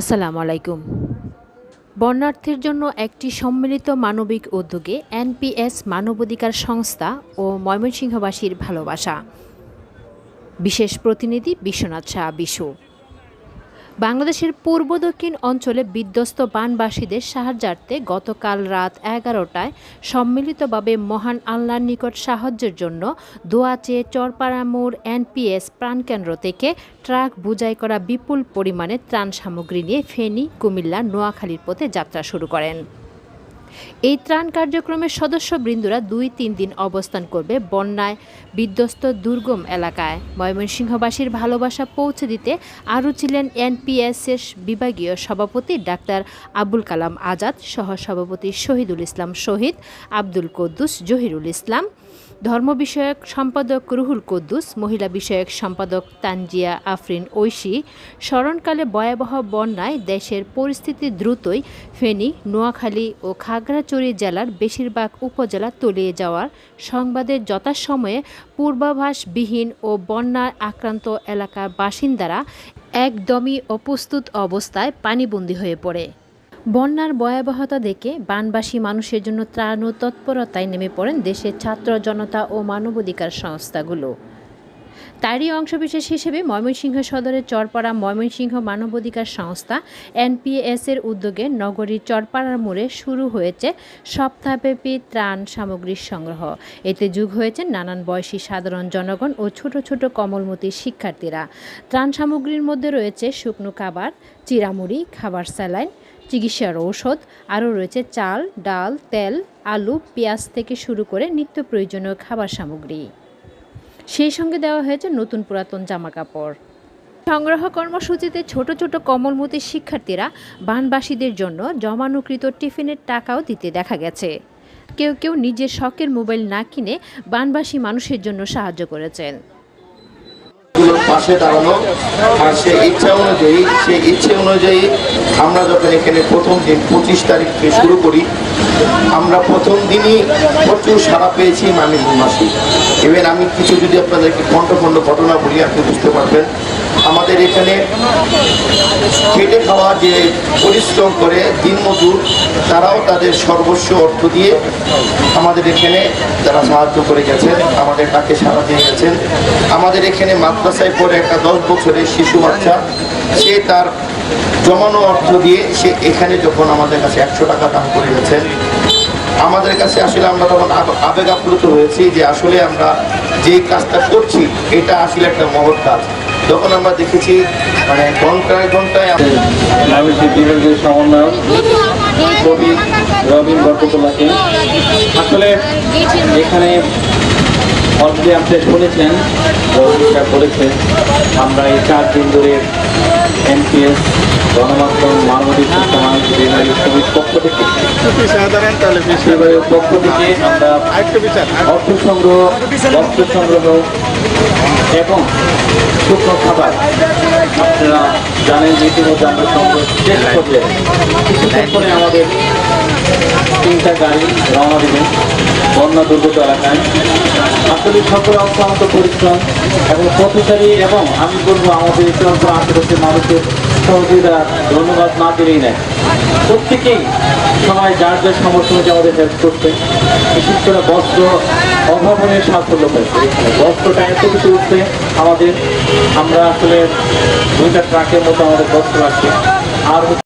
আসসালামু আলাইকুম। বর্ণার্থীর জন্য একটি সম্মিলিত মানবিক উদ্যোগে এনপিএস মানবাধিকার সংস্থা ও ময়মনসিংহবাসীর ভালোবাসা। বিশেষ প্রতিনিধি বিশ্বনাথ শাহ বিশু। বাংলাদেশের পূর্ব দক্ষিণ অঞ্চলে বিধ্বস্ত বানবাসীদের সাহায্যার্থে গতকাল রাত এগারোটায় সম্মিলিতভাবে মহান আল্লাহর নিকট সাহায্যের জন্য দোয়াচে চেয়ে চরপাড়া মোড় এনপিএস প্রাণকেন্দ্র থেকে ট্রাক বুঝাই করা বিপুল পরিমাণে ত্রাণ সামগ্রী নিয়ে ফেনী, কুমিল্লা, নোয়াখালীর পথে যাত্রা শুরু করেন। এই ত্রাণ কার্যক্রমের সদস্যবৃন্দরা দুই তিন দিন অবস্থান করবে বন্যায় বিধ্বস্ত দুর্গম এলাকায়। ময়মনসিংহবাসীর ভালোবাসা পৌঁছে দিতে আরও ছিলেন এনপিএসএস বিভাগীয় সভাপতি ডাক্তার আবুল কালাম আজাদ সহ সভাপতি শহীদুল ইসলাম শহীদ, আব্দুল কদ্দুস, জহিরুল ইসলাম ধর্ম বিষয়ক সম্পাদক রুহুল কুদ্দুস, মহিলা বিষয়ক সম্পাদক তানজিয়া আফরিন ঐশী, স্মরণকালে ভয়াবহ বন্যায় দেশের পরিস্থিতি দ্রুতই ফেনী, নোয়াখালী ও খাগড়াছড়ি জেলার বেশিরভাগ উপজেলা তলিয়ে যাওয়ার সংবাদের যথাসময়ে পূর্বাভাসবিহীন ও বন্যায় আক্রান্ত এলাকার বাসিন্দারা একদমই অপ্রস্তুত অবস্থায় পানিবন্দী হয়ে পড়ে। বন্যার ভয়াবহতা দেখে বানবাসী মানুষের জন্য ত্রাণ ও তৎপরতায় নেমে পড়েন দেশের ছাত্র জনতা ও মানবাধিকার সংস্থাগুলো। তারই অংশবিশেষ হিসেবে ময়মনসিংহ সদরের চরপাড়া ময়মনসিংহ মানবাধিকার সংস্থা এনপিএস এর উদ্যোগে নগরীর চরপাড়ার মোড়ে শুরু হয়েছে সপ্তাহব্যাপী ত্রাণ সামগ্রীর সংগ্রহ। এতে যুগ হয়েছে নানান বয়সী সাধারণ জনগণ ও ছোট ছোট কমলমতি শিক্ষার্থীরা। ত্রাণ সামগ্রীর মধ্যে রয়েছে শুকনো খাবার, চিরামুড়ি, খাবার স্যালাইন চিকিৎসার ঔষধ, আরও রয়েছে চাল, ডাল, তেল, আলু, পেঁয়াজ থেকে শুরু করে নিত্য প্রয়োজনীয় খাবার সামগ্রী। সেই সঙ্গে দেওয়া হয়েছে নতুন পুরাতন জামা কাপড় সংগ্রহ কর্মসূচিতে ছোট ছোট কমলমতি শিক্ষার্থীরা বানবাসীদের জন্য জমানুকৃত টিফিনের টাকাও দিতে দেখা গেছে। কেউ কেউ নিজের শখের মোবাইল না কিনে বানবাসী মানুষের জন্য সাহায্য করেছেন। পাশে দাঁড়ানো, আর সে ইচ্ছা অনুযায়ী, সে ইচ্ছে অনুযায়ী আমরা যখন এখানে প্রথম দিন পঁচিশ তারিখ থেকে শুরু করি, আমরা প্রথম দিনই প্রচুর সাড়া পেয়েছি মামি মাসি এবার আমি কিছু যদি আপনাদেরকে খণ্ড খণ্ড ঘটনা বলি, আপনি বুঝতে পারবেন। আমাদের এখানে খেটে খাওয়া যে পরিশ্রম করে দিনমজুর তারাও তাদের সর্বস্ব অর্থ দিয়ে আমাদের এখানে তারা সাহায্য করে গেছেন, আমাদের ডাকে সাড়া দিয়ে গেছেন। আমাদের এখানে মাদ্রাসায় পড়ে একটা দশ বছরের শিশু বাচ্চা, সে তার জমানো অর্থ দিয়ে সে এখানে যখন আমাদের কাছে একশো টাকা দাম করে গেছেন আমাদের কাছে আসলে আমরা তখন আবেগ আপ্লুত হয়েছি যে আসলে আমরা যে কাজটা করছি, এটা আসলে একটা মহৎ কাজ। যখন আমরা দেখেছি মানে ঘন্টায় ঘন্টায় বরকতুল্লাহকে আসলে এখানে অলরেডি আপনি শুনেছেন রবিনটা বলেছেন আমরা এই চার দিন ধরে এনপিএস গণমাধ্যম মানবাধিকার সমাজ বিভাগীয় সমিতির পক্ষ থেকে পক্ষ থেকে আমরা অর্থ সংগ্রহ বস্ত্র সংগ্রহ এবং শুকনো খাবার। আপনারা জানেন যে ইতিমধ্যে আমরা সংগ্রহ শেষ করলে কিছুক্ষণ পরে আমাদের তিনটা গাড়ি রওনা দিবেন বন্যা দুর্গত এলাকায়। আসলে সকলে অক্লান্ত পরিশ্রম এবং পথচারী এবং, আমি বলব, আমাদের অঞ্চল আশেপাশের মানুষের সহযোগিতা, ধন্যবাদ না দিলেই নেয়। প্রত্যেকেই সবাই যার যার সমর্থ অনুযায়ী আমাদের হেল্প করছে। বিশেষ করে বস্ত্র অভাবনের সাফল্য পেয়েছে বস্ত্রটা এত কিছু উঠছে আমাদের। আমরা আসলে দুইটা ট্রাকের মতো আমাদের বস্ত্র আছে। আর